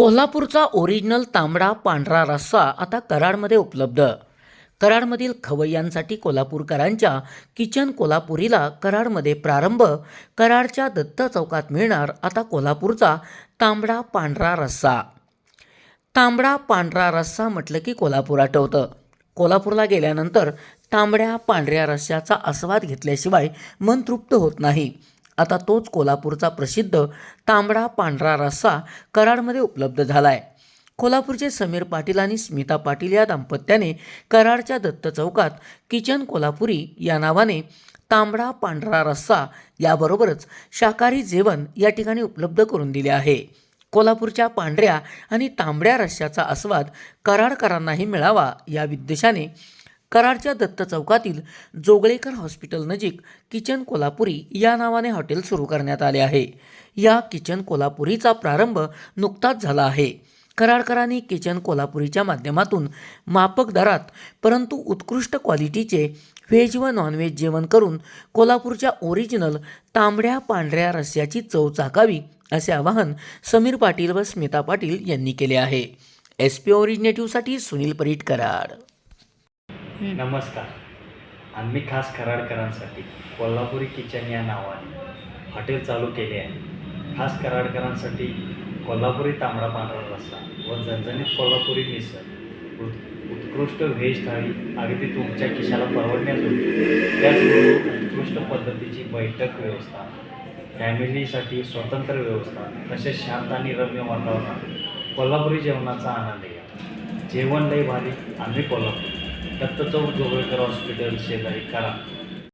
कोल्हापूरचा ओरिजिनल तांबडा पांढरा रस्सा आता कराडमध्ये उपलब्ध. कराडमधील खवय्यांसाठी कोल्हापूरकरांच्या किचन कोल्हापुरीला कराडमध्ये प्रारंभ कराडच्या दत्त चौकात मिळणार आता कोल्हापूरचा तांबडा पांढरा रस्सा. तांबडा पांढरा रस्सा म्हटलं की कोल्हापूर आठवतं. कोल्हापूरला गेल्यानंतर तांबड्या पांढऱ्या रस्स्याचा आस्वाद घेतल्याशिवाय मन तृप्त होत नाही. आता तोच कोल्हापूरचा प्रसिद्ध तांबडा पांढरा रस्सा कराडमध्ये उपलब्ध झाला आहे कोल्हापूरचे समीर पाटील आणि स्मिता पाटील या दाम्पत्याने कराडच्या दत्त चौकात किचन कोल्हापुरी या नावाने तांबडा पांढरा रस्सा याबरोबरच शाकाहारी जेवण या ठिकाणी उपलब्ध करून दिले आहे. कोल्हापूरच्या पांढऱ्या आणि तांबड्या रश्श्याचा आस्वाद कराडकरांनाही मिळावा या विद्देशाने कराडच्या दत्त चौकातील जोगळेकर हॉस्पिटल नजीक किचन कोल्हापुरी या नावाने हॉटेल सुरू करण्यात आले आहे. या किचन कोल्हापुरीचा प्रारंभ नुकताच झाला आहे. कराडकरांनी किचन कोल्हापुरीच्या माध्यमातून मापक दरात परंतु उत्कृष्ट क्वालिटीचे व्हेज व नॉनव्हेज जेवण करून कोल्हापूरच्या ओरिजिनल तांबड्या पांढऱ्या रस्स्याची चव चाकावी असे आवाहन समीर पाटील व स्मिता पाटील यांनी केले आहे. एस पी ओरिजिनेटिव्हसाठी सुनील परीट कराड. नमस्कार. आम्ही खास कराडकरांसाठी कोल्हापुरी किचन या नावाने हॉटेल चालू केले आहे. खास कराडकरांसाठी कोल्हापुरी तांबडा पांढरा रस्सा व झणझणीत कोल्हापुरी मिसळ उत् उत्कृष्ट व्हेज थाळी अगदी तुमच्या खिशाला परवडण्याजोगी त्याचबरोबर उत्कृष्ट पद्धतीची बैठक व्यवस्था फॅमिलीसाठी स्वतंत्र व्यवस्था तसेच शांत आणि रम्य वातावरण कोल्हापुरी जेवणाचा आनंद घ्या. जेवण लय भारी आम्ही कोल्हापूर. दत्त चौक जोगळेकर हॉस्पिटल शेजारी करा.